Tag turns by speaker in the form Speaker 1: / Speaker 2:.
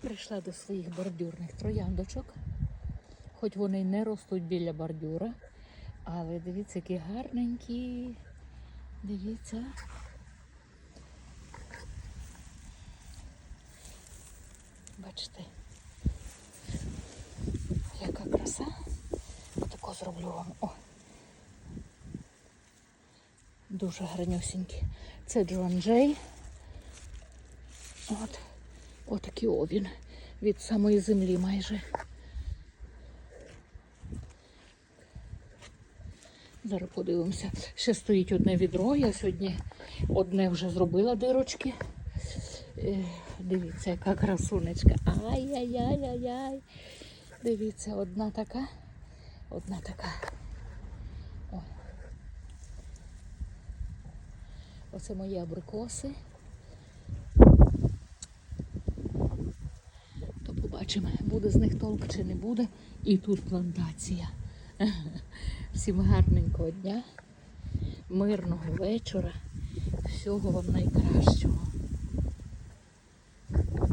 Speaker 1: Прийшла до своїх бордюрних трояндочок. Хоч вони не ростуть біля бордюра, але дивіться, які гарненькі. Дивіться. Бачите, яка краса. Отако зроблю вам. О. Дуже гарнюсінькі. Це Джон Джей. От. Отакий о він. Від самої землі майже. Зараз подивимося. Ще стоїть одне відро. Я сьогодні одне вже зробила дирочки. Е, Дивіться, яка красунечка. Ай-яй-яй-яй-яй. Дивіться, одна така, одна така. О. Оце мої абрикоси. Побачимо, буде з них толк чи не буде. І тут плантація. Всім гарненького дня, мирного вечора, всього вам найкращого.